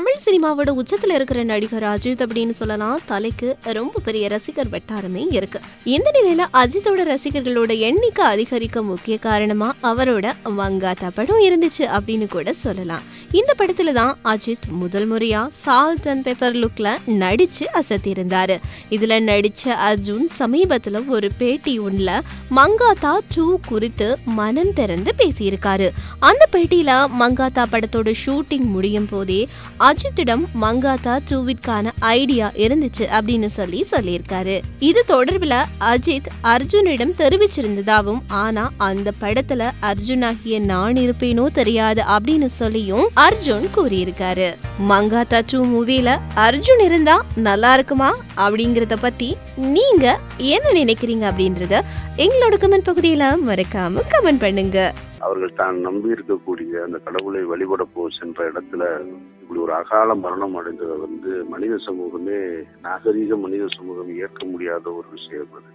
தமிழ் சினிமாவோட உச்சத்தில் இருக்கிற நடிகர் அஜித் அப்படின்னு சொல்லலாம் தலைக்கு ரொம்ப பெரிய ரசிகர் வட்டாரமே இருக்கு. இந்த நிலையில அஜித்தோட ரசிகர்களோட எண்ணிக்கை அதிகரிக்க முக்கிய காரணமா அவரோட மங்காத்தா படம் இருந்துச்சு அப்படின்னு கூட சொல்லலாம். இந்த படத்துல தான் அஜித் முதல் முறையா சால்ட் அண்ட் பெப்பர் லுக்ல நடிச்சு அசத்தியிருந்தாரு. இதுல நடிச்ச அர்ஜுன் சமீபத்துல ஒரு பேட்டி உள்ள மங்காத்தா டூ குறித்து மனம் திறந்து பேசியிருக்காரு. அந்த பேட்டியில மங்காத்தா படத்தோட ஷூட்டிங் முடியும் போதே அஜித்திடம் மங்காத்தா டூவிற்கான ஐடியா இருந்துச்சு அப்படின்னு சொல்லி சொல்லியிருக்காரு. இது தொடர்பில் அஜித் அர்ஜுனிடம் தெரிவிச்சிருந்ததாகவும் ஆனா அந்த படத்துல அர்ஜுனாகிய நான் இருப்பேனோ தெரியாது அப்படின்னு சொல்லியும் அர்ஜுன் கூறியிருக்காரு. மங்கா டூ மூவில அர்ஜுன் இருந்தா நல்லா இருக்குமா? அப்படிங்கறத பத்தி நீங்க என்ன நினைக்கிறீங்க அப்படின்றத எங்களோட கமெண்ட் பகுதியில மறக்காம கமெண்ட் பண்ணுங்க. அவர்கள் தான் நம்பி இருக்கக்கூடிய அந்த கடவுளை வழிபட போ சென்ற இடத்துல இப்படி ஒரு அகால மரணம் அடைந்ததை வந்து மனித சமூகமே நாகரீக மனித சமூகம் ஏற்க முடியாத ஒரு விஷயம் அது.